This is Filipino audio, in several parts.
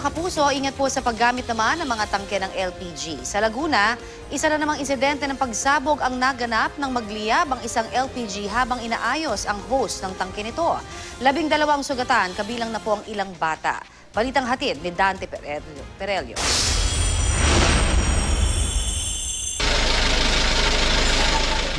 kapuso, ingat po sa paggamit naman ng mga tangke ng LPG. Sa Laguna, isa na namang insidente ng pagsabog ang naganap ng magliyab ang isang LPG habang inaayos ang hose ng tangke nito. Labing dalawang sugatan, kabilang na po ang ilang bata. Balitang hatid ni Dante. Perelio.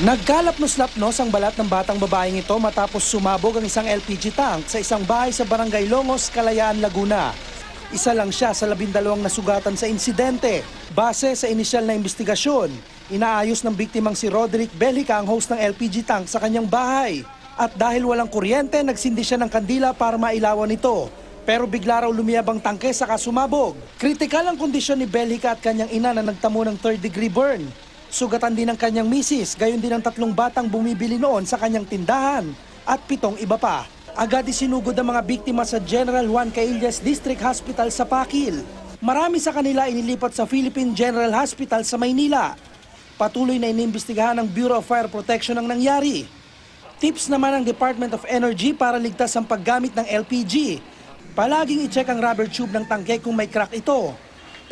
Nagkalap-nos-lapnos ang balat ng batang babaeng ito matapos sumabog ang isang LPG tank sa isang bahay sa Barangay Longos, Kalayaan, Laguna. Isa lang siya sa labindalawang nasugatan sa insidente. Base sa inisyal na investigasyon, inaayos ng biktimang si Roderick Belica ang host ng LPG tank sa kanyang bahay. At dahil walang kuryente, nagsindi siya ng kandila para mailawan ito. Pero bigla raw lumiyab ang tangke saka sumabog. Kritikal ang kondisyon ni Belica at kanyang ina na nagtamo ng third degree burn. Sugatan din ang kanyang misis, gayon din ang tatlong batang bumibili noon sa kanyang tindahan at pitong iba pa. Agad isinugod ang mga biktima sa General Juan Caillas District Hospital sa Pakil. Marami sa kanila inilipat sa Philippine General Hospital sa Maynila. Patuloy na inimbestigahan ng Bureau of Fire Protection ang nangyari. Tips naman ng Department of Energy para ligtas ang paggamit ng LPG. Palaging i-check ang rubber tube ng tangke kung may crack ito.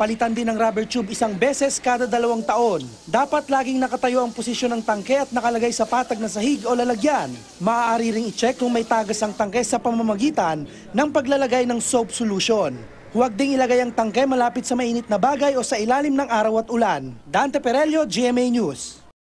Palitan din ng rubber tube isang beses kada dalawang taon. Dapat laging nakatayo ang posisyon ng tangke at nakalagay sa patag na sahig o lalagyan. Maaari ring i-check kung may tagas ang tangke sa pamamagitan ng paglalagay ng soap solution. Huwag ding ilagay ang tangke malapit sa mainit na bagay o sa ilalim ng araw at ulan. Dante Perelio, GMA News.